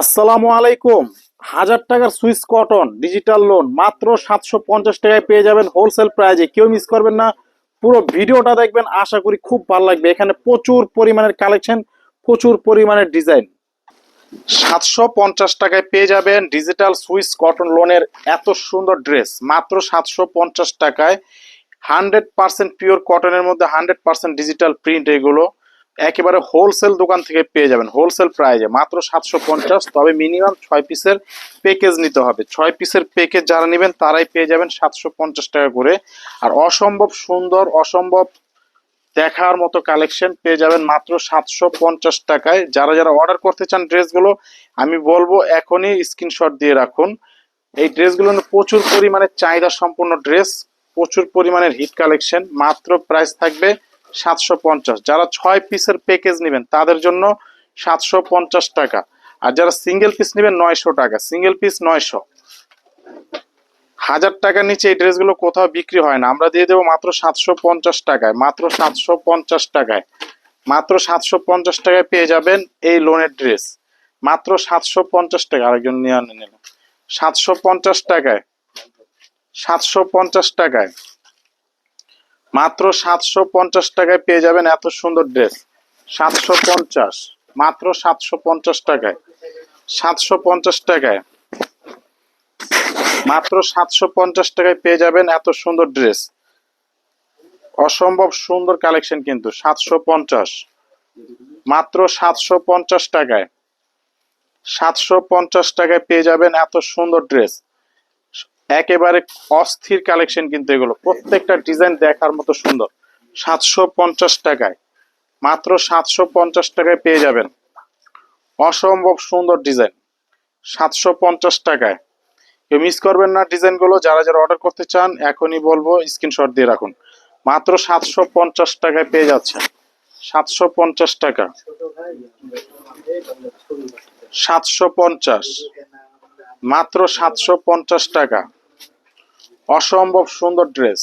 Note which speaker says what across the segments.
Speaker 1: আসসালামু আলাইকুম। হাজার টাকার সুইস কটন, ডিজিটাল লোন, মাত্র সাতশো পঞ্চাশ টাকায় পেয়ে যাবেন হোলসেল প্রাইজে। কেউ মিস করবেন না, পুরো ভিডিওটা দেখবেন, আশা করি খুব ভালো লাগবে। এখানে প্রচুর পরিমাণের কালেকশন, প্রচুর পরিমাণের ডিজাইন। সাতশো পঞ্চাশ টাকায় পেয়ে যাবেন ডিজিটাল সুইস কটন লোনের এত সুন্দর ড্রেস, মাত্র সাতশো পঞ্চাশ টাকায়। হান্ড্রেড পার্সেন্ট পিওর কটনের মধ্যে হান্ড্রেড পার্সেন্ট ডিজিটাল প্রিন্ট এগুলো। একেবারে হোলসেল দোকান থেকে পেয়ে যাবেন। হোলসেল প্রাইজে মাত্র সাতশো পঞ্চাশ, তবে মিনিমাম ছয় পিসের প্যাকেজ নিতে হবে। ছয় পিসের প্যাকেজ যারা নেবেন, তারাই পেয়ে যাবেন সাতশো পঞ্চাশ টাকা করে। আর অসম্ভব সুন্দর, অসম্ভব দেখার মতো কালেকশন পেয়ে যাবেন মাত্র সাতশো পঞ্চাশ টাকায়। যারা যারা অর্ডার করতে চান ড্রেসগুলো, আমি বলব এখনই স্ক্রিনশট দিয়ে রাখুন। এই ড্রেসগুলো প্রচুর পরিমাণে চাহিদা সম্পন্ন ড্রেস, প্রচুর পরিমাণের হিট কালেকশন মাত্র প্রাইস থাকবে সাতশো পঞ্চাশ। যারা ছয় পিসের প্যাকেজ নেবেন, তাদের জন্য সাতশো পঞ্চাশ টাকা। আর যারা সিঙ্গেল পিস নেবেন, নয়শো টাকা। সিঙ্গেল পিস নয়শো। হাজার টাকার নিচে এই ড্রেসগুলো কোথাও বিক্রি হয় না। আমরা দিয়ে দেবো মাত্র সাতশো পঞ্চাশ টাকায়। মাত্র সাতশো পঞ্চাশ টাকায়। মাত্র সাতশো পঞ্চাশ টাকায় পেয়ে যাবেন এই লোনের ড্রেস মাত্র সাতশো পঞ্চাশ টাকা। আরেকজন নিয়ে নিলাম সাতশো পঞ্চাশ টাকায়। সাতশো পঞ্চাশ টাকায়। মাত্র সাতশো পঞ্চাশ টাকায় পেয়ে যাবেন এত সুন্দর ড্রেস। সাতশো পঞ্চাশ, মাত্র সাতশো পঞ্চাশ টাকায়। সাতশো পঞ্চাশ টাকায়। মাত্র সাতশো পঞ্চাশ টাকায় পেয়ে যাবেন এত সুন্দর ড্রেস। অসম্ভব সুন্দর কালেকশন কিন্তু, সাতশো পঞ্চাশ। মাত্র সাতশো পঞ্চাশ টাকায়। সাতশো পঞ্চাশ টাকায় পেয়ে যাবেন এত সুন্দর ড্রেস। একেবারে অস্থির কালেকশন কিন্তু এগুলো। প্রত্যেকটা ডিজাইন দেখার মতো সুন্দর। সাতশো পঞ্চাশ টাকায়। মাত্র সাতশো পঞ্চাশ টাকায় পেয়ে যাবেন। অসম্ভব সুন্দর ডিজাইন সাতশো পঞ্চাশ টাকায়। কেউ মিস করবেন না ডিজাইনগুলো যারা যারা অর্ডার করতে চান, এখনই বলব স্ক্রিনশট দিয়ে রাখুন। মাত্র সাতশো পঞ্চাশ টাকায় পেয়ে যাচ্ছেন। সাতশো পঞ্চাশ টাকা। সাতশো পঞ্চাশ। মাত্র সাতশো পঞ্চাশ টাকা। অসম্ভব সুন্দর ড্রেস।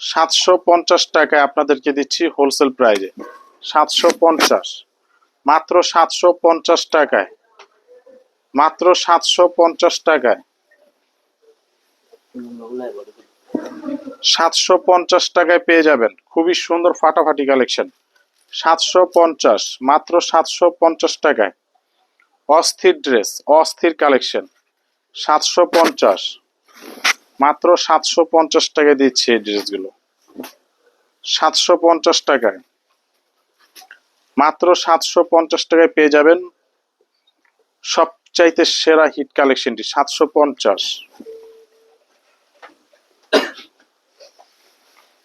Speaker 1: সাতশো পঞ্চাশ টাকায় আপনাদেরকে দিচ্ছি হোলসেল প্রাইজে। সাতশো পঞ্চাশ। মাত্র সাতশো পঞ্চাশ টাকায়। মাত্র সাতশো পঞ্চাশ টাকায়। সাতশো পঞ্চাশ টাকায় পেয়ে যাবেন। খুবই সুন্দর ফাটাফাটি কালেকশন। সাতশো পঞ্চাশ। মাত্র সাতশো পঞ্চাশ টাকায়। অস্থির ড্রেস, অস্থির কালেকশন। সাতশো পঞ্চাশ। মাত্র সাতশো পঞ্চাশ টাকায় দিচ্ছে এই ড্রেসগুলো। সাতশো পঞ্চাশ টাকায়। মাত্র সাতশো পঞ্চাশ টাকায় পেয়ে যাবেন সবচাইতে সেরা হিট কালেকশনটি, সাতশো পঞ্চাশ।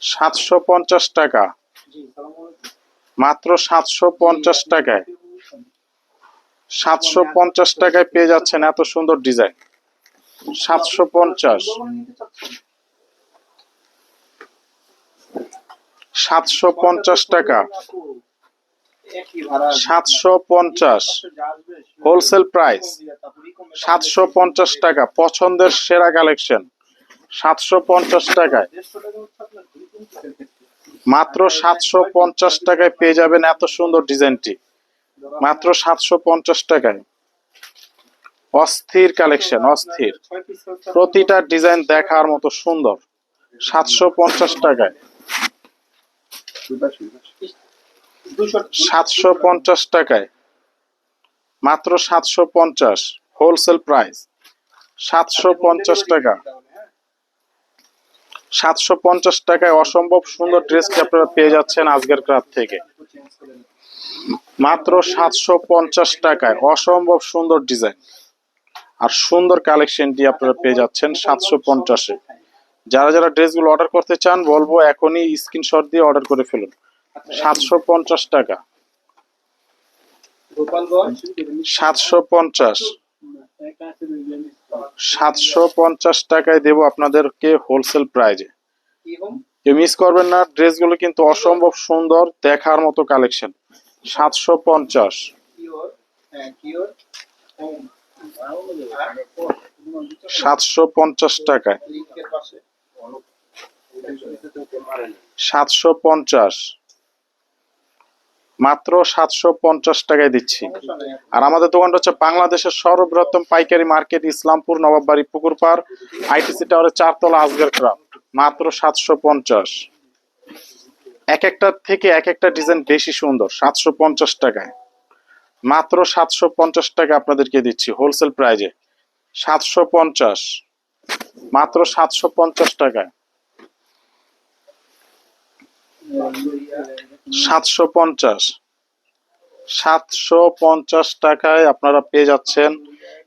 Speaker 1: সাতশো পঞ্চাশ টাকা। মাত্র সাতশো পঞ্চাশ টাকায়। সাতশো পঞ্চাশ টাকায় পেয়ে যাচ্ছেন এত সুন্দর ডিজাইন। সাতশো পঞ্চাশ। সাতশো পঞ্চাশ টাকা। সাতশো পঞ্চাশ। Wholesale price. সাতশো পঞ্চাশ টাকা। পছন্দের সেরা কালেকশন। সাতশো পঞ্চাশ টাকায়। মাত্র সাতশো পঞ্চাশ টাকায় পেয়ে যাবেন এত সুন্দর ডিজাইনটি। মাত্র সাতশো পঞ্চাশ টাকায়। অস্থির কালেকশন অস্থির। প্রতিটা ডিজাইন দেখার মতো সুন্দর। সাতশো পঞ্চাশ টাকায়। সাতশো পঞ্চাশ টাকায়। মাত্র সাতশো পঞ্চাশ হোলসেল প্রাইস সাতশো পঞ্চাশ টাকা। সাতশো পঞ্চাশ টাকায় অসম্ভব সুন্দর ড্রেসটি আপনারা পেয়ে যাচ্ছেন আজকের ক্রাফ থেকে। মাত্র সাতশো পঞ্চাশ টাকায় অসম্ভব সুন্দর ডিজাইন আর সুন্দর কালেকশনটি আপনারা পেয়ে যাচ্ছেন সাতশো পঞ্চাশে। যারা যারা ড্রেসগুলো অর্ডার করতে চান, বলব এখনই স্ক্রিনশট দিয়ে অর্ডার করে ফেলুন। সাতশো পঞ্চাশ টাকা। সাতশো পঞ্চাশ। সাতশো পঞ্চাশ টাকায় দেবো আপনাদেরকে হোলসেল প্রাইজে কেউ মিস করবেন না, ড্রেসগুলো কিন্তু অসম্ভব সুন্দর, দেখার মতো কালেকশন সাতশো পঞ্চাশ। সাতশো পঞ্চাশ টাকায়। সাতশো পঞ্চাশ। মাত্র সাতশো পঞ্চাশ টাকায় দিচ্ছি। আর আমাদের দোকানটা হচ্ছে বাংলাদেশের সর্ববৃহত্তম পাইকারি মার্কেট, ইসলামপুর, নবাববাড়ি, পুকুরপাড়, আইটিসি টাওয়ারের চারতলা আজগর ক্রাফট মাত্র সাতশো পঞ্চাশ। এক একটা থেকে এক একটা ডিজাইন বেশি সুন্দর, সাতশো পঞ্চাশ টাকায়। মাত্র সাতশো পঞ্চাশ টাকা আপনাদেরকে দিচ্ছি হোলসেল প্রাইজে সাতশো পঞ্চাশ। মাত্র সাতশো পঞ্চাশ টাকায় সাতশো পঞ্চাশ। সাতশো পঞ্চাশ টাকায় আপনারা পেয়ে যাচ্ছেন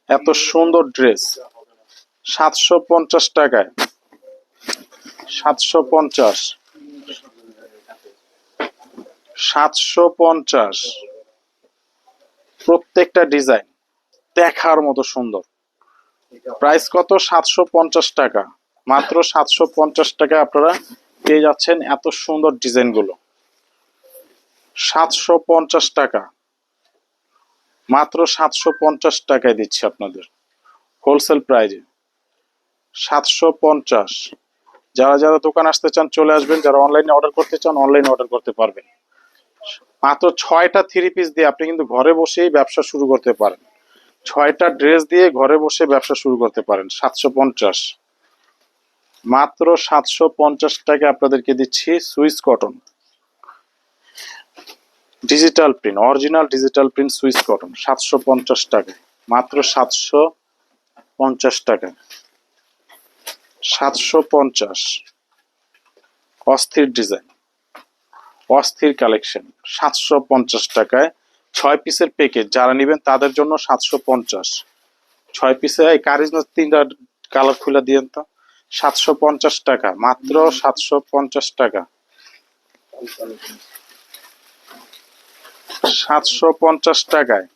Speaker 1: এত সুন্দর ড্রেস সাতশো পঞ্চাশ টাকায়। সাতশো পঞ্চাশ। সাতশো পঞ্চাশ। প্রত্যেকটা ডিজাইন দেখার মতো সুন্দর। প্রাইস কত? সাতশো পঞ্চাশ টাকা। মাত্র সাতশো পঞ্চাশ টাকা আপনারা পেয়ে যাচ্ছেন এত সুন্দর ডিজাইনগুলো। সাতশো পঞ্চাশ টাকা। মাত্র সাতশো পঞ্চাশ টাকায় দিচ্ছি আপনাদের। হোলসেল প্রাইজে। সাতশো পঞ্চাশ। যারা যারা দোকান আসতে চান চলে আসবেন। যারা অনলাইনে অর্ডার করতে চান, অনলাইনে অর্ডার করতে পারবেন। মাত্র ছয়টা থ্রি পিস দিয়ে আপনি কিন্তু ঘরে বসেই ব্যবসা শুরু করতে পারেন। ছয়টা ড্রেস দিয়ে ঘরে বসে ব্যবসা শুরু করতে পারেন, সাতশো পঞ্চাশ। মাত্র সাতশো পঞ্চাশ টাকা আপনাদেরকে দিচ্ছি Swiss cotton. Digital print original digital print Swiss cotton, সাতশো পঞ্চাশ টাকা মাত্র সাতশো পঞ্চাশ টাকা। সাতশো পঞ্চাশ। অস্থির ডিজাইন। অস্থির কালেকশন। সাতশো পঞ্চাশ টাকায় ছয় পিসের প্যাকেজ। যারা নেবেন তাদের জন্য সাতশো পঞ্চাশ। ছয় পিসে, এই কারিজমা তিনটা কালার খুলে দিয়েন তো। সাতশো পঞ্চাশ টাকা, মাত্র সাতশো পঞ্চাশ টাকা। সাতশো পঞ্চাশ টাকায়,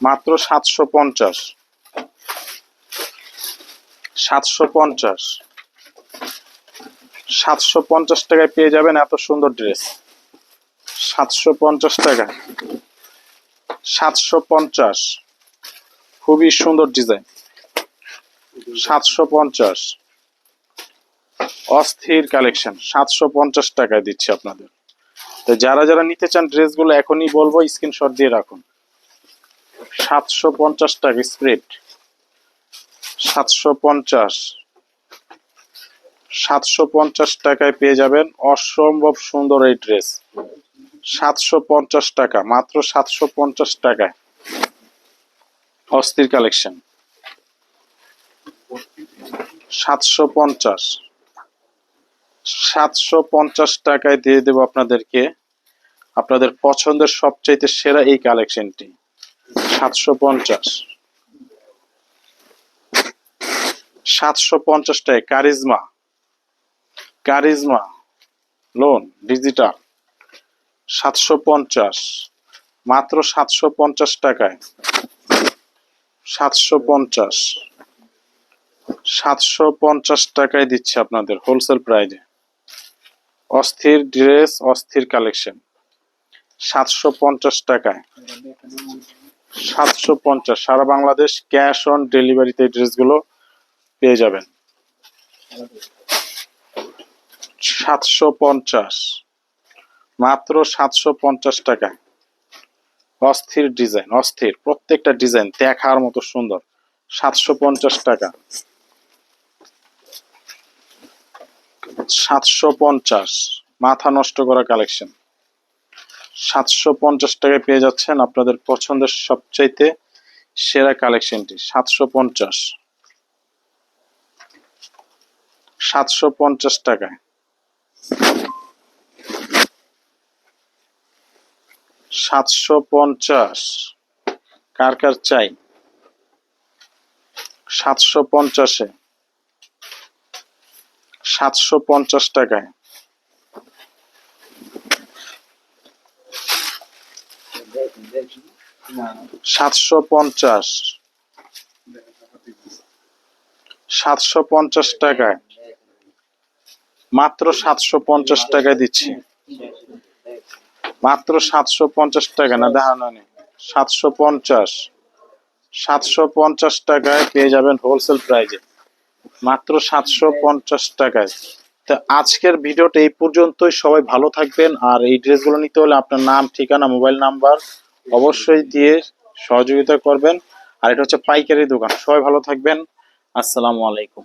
Speaker 1: মাত্র সাতশো পঞ্চাশ। সাতশো পঞ্চাশ। সাতশো পঞ্চাশ টাকায় পেয়ে যাবেন এত সুন্দর ড্রেস সাতশো পঞ্চাশ টাকা। সাতশো পঞ্চাশ। খুবই সুন্দর ডিজাইন সাতশো পঞ্চাশ। অস্থির কালেকশন সাতশো পঞ্চাশ টাকায় দিচ্ছি আপনাদের। তো যারা যারা নিতে চান ড্রেসগুলো এখনই বলব স্ক্রিনশট দিয়ে রাখুন। সাতশো পঞ্চাশ টাকা স্প্রেড সাতশো পঞ্চাশ। সাতশো পঞ্চাশ টাকায় পেয়ে যাবেন অসম্ভব সুন্দর এই ড্রেস। সাতশো পঞ্চাশ টাকা, মাত্র সাতশো পঞ্চাশ টাকায়। অস্থির কালেকশন। সাতশো পঞ্চাশ। সাতশো পঞ্চাশ টাকায় দিয়ে দেবো আপনাদেরকে আপনাদের পছন্দের সবচাইতে সেরা এই কালেকশনটি। সাতশো পঞ্চাশ। সাতশো পঞ্চাশ টাকায় কারিজমা। কারিজমা, লোন, ডিজিটাল, সাতশো পঞ্চাশ, মাত্র সাতশো পঞ্চাশ টাকায়। সাতশো পঞ্চাশ। সাতশো পঞ্চাশ টাকায় দিচ্ছে আপনাদের হোলসেল প্রাইজে। অস্থির ড্রেস, অস্থির কালেকশন। সাতশো পঞ্চাশ টাকায়। সাতশো পঞ্চাশ। সারা বাংলাদেশ ক্যাশ অন ডেলিভারিতে ড্রেসগুলো পেয়ে যাবেন। সাতশো পঞ্চাশ। মাত্র সাতশো পঞ্চাশ টাকা। অস্থির ডিজাইন, অস্থির। প্রত্যেকটা ডিজাইন দেখার মতো সুন্দর। সাতশো পঞ্চাশ টাকা। সাতশো পঞ্চাশ। মাথা নষ্ট করা কালেকশন। সাতশো পঞ্চাশ টাকায় পেয়ে যাচ্ছেন আপনাদের পছন্দের সবচাইতে সেরা কালেকশনটি, সাতশো পঞ্চাশ। সাতশো পঞ্চাশ টাকায়। সাতশো পঞ্চাশ। কার কার চাই? সাতশো পঞ্চাশে। সাতশো পঞ্চাশ টাকায়। সাতশো পঞ্চাশ। সাতশো পঞ্চাশ টাকায়। মাত্র সাতশো পঞ্চাশ টাকায় দিচ্ছি। মাত্র সাতশো পঞ্চাশ টাকা, না, দেখানো নেই সাতশো পঞ্চাশ। সাতশো পঞ্চাশ টাকায় পেয়ে যাবেন হোলসেল প্রাইজে মাত্র সাতশো পঞ্চাশ টাকায়। তো আজকের ভিডিওটা এই পর্যন্তই। সবাই ভালো থাকবেন। আর এই ড্রেসগুলো নিতে হলে আপনার নাম, ঠিকানা, মোবাইল নাম্বার অবশ্যই দিয়ে সহযোগিতা করবেন। আর এটা হচ্ছে পাইকারি দোকান। সবাই ভালো থাকবেন। আসসালামু আলাইকুম।